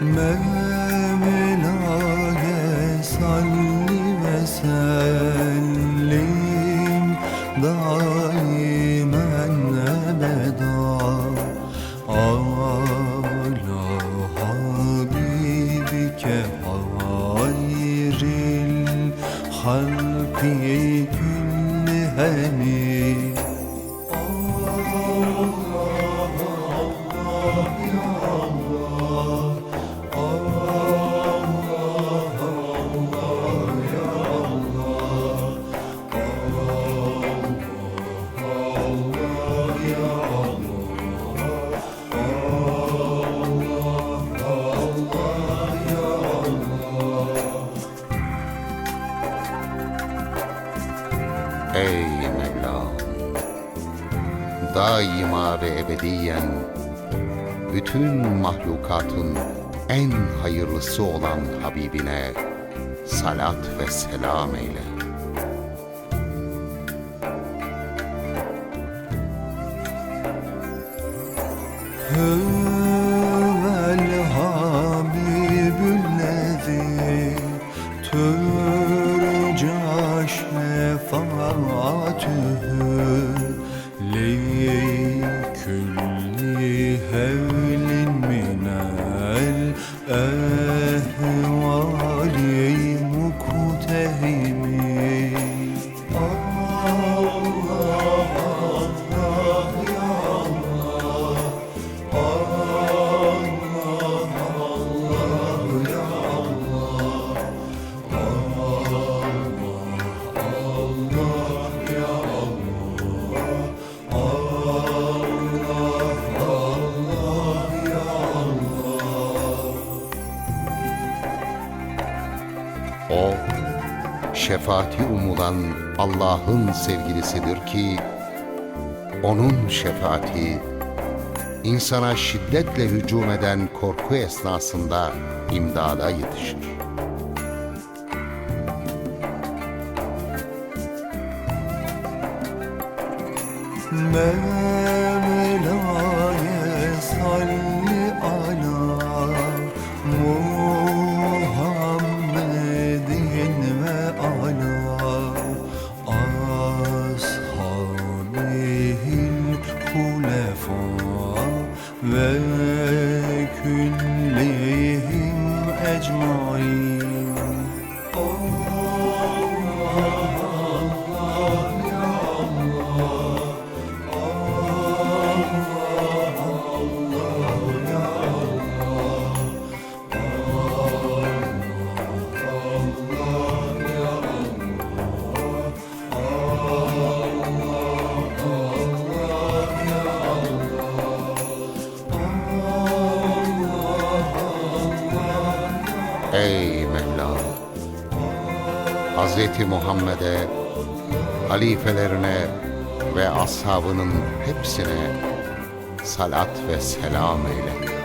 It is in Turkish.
Mevla'ye salli ve sellim daimen ebeda ala habibike hayril halki küllihemi Ey Mevlam! Daima ve ebediyen bütün mahlukatın en hayırlısı olan Habibine salat ve selam eyle. هو شفاعته لكل هول من الأهوال O, şefaati umulan Allah'ın sevgilisidir ki, O'nun şefaati, insana şiddetle hücum eden korku esnasında imdada yetişir. Mevla'ye salli hulefa ve Ey Mevla! Hz. Muhammed'e, halifelerine ve ashabının hepsine salat ve selam eyle.